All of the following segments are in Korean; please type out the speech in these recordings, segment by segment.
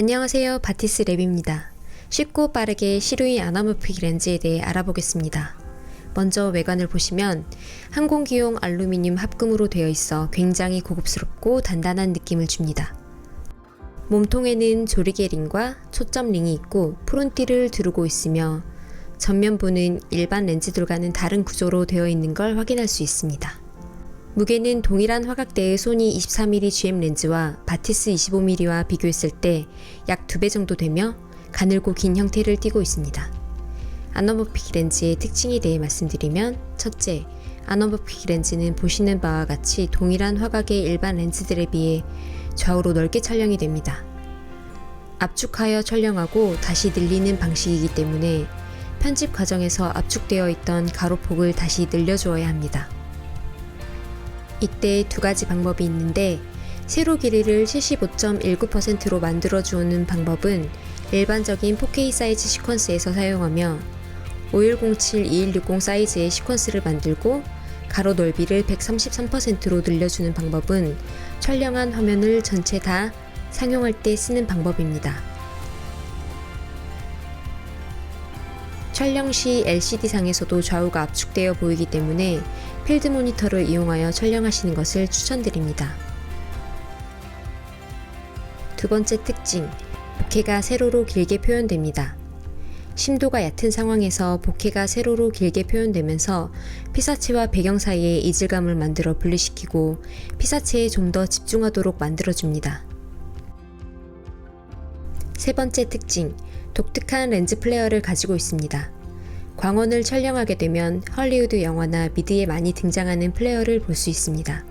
안녕하세요. 바티스 랩입니다. 쉽고 빠르게 시루이 아나모픽 렌즈에 대해 알아보겠습니다. 먼저 외관을 보시면 항공기용 알루미늄 합금으로 되어 있어 굉장히 고급스럽고 단단한 느낌을 줍니다. 몸통에는 조리개 링과 초점 링이 있고 프론티를 두르고 있으며 전면부는 일반 렌즈들과는 다른 구조로 되어 있는 걸 확인할 수 있습니다. 무게는 동일한 화각대의 소니 24mm GM 렌즈와 바티스 25mm와 비교했을 때약 2배 정도 되며 가늘고 긴 형태를 띠고 있습니다. 아노모픽 렌즈의 특징에 대해 말씀드리면 첫째, 아노모픽 렌즈는 보시는 바와 같이 동일한 화각의 일반 렌즈들에 비해 좌우로 넓게 촬영이 됩니다. 압축하여 촬영하고 다시 늘리는 방식이기 때문에 편집 과정에서 압축되어 있던 가로폭을 다시 늘려주어야 합니다. 이때 두 가지 방법이 있는데 세로 길이를 75.19%로 만들어 주는 방법은 일반적인 4K 사이즈 시퀀스에서 사용하며 5107-2160 사이즈의 시퀀스를 만들고 가로 넓이를 133%로 늘려주는 방법은 촬영한 화면을 전체 다 상용할 때 쓰는 방법입니다. 촬영 시 LCD상에서도 좌우가 압축되어 보이기 때문에 필드 모니터를 이용하여 촬영하시는 것을 추천드립니다. 두 번째 특징, 복회가 세로로 길게 표현됩니다. 심도가 얕은 상황에서 복회가 세로로 길게 표현되면서 피사체와 배경 사이에 이질감을 만들어 분리시키고 피사체에 좀 더 집중하도록 만들어줍니다. 세 번째 특징, 독특한 렌즈 플레어를 가지고 있습니다. 광원을 촬영하게 되면 헐리우드 영화나 미드에 많이 등장하는 플레어를 볼 수 있습니다.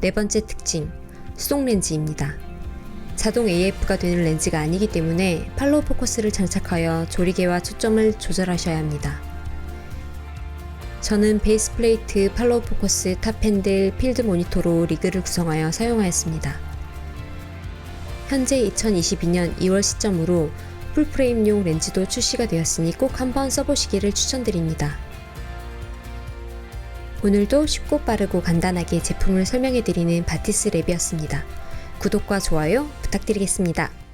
네 번째 특징, 수동 렌즈입니다. 자동 AF가 되는 렌즈가 아니기 때문에 팔로우 포커스를 장착하여 조리개와 초점을 조절하셔야 합니다. 저는 베이스 플레이트, 팔로우 포커스, 탑 핸들, 필드 모니터로 리그를 구성하여 사용하였습니다. 현재 2022년 2월 시점으로 풀프레임용 렌즈도 출시가 되었으니 꼭 한번 써보시기를 추천드립니다. 오늘도 쉽고 빠르고 간단하게 제품을 설명해드리는 바티스 랩이었습니다. 구독과 좋아요 부탁드리겠습니다.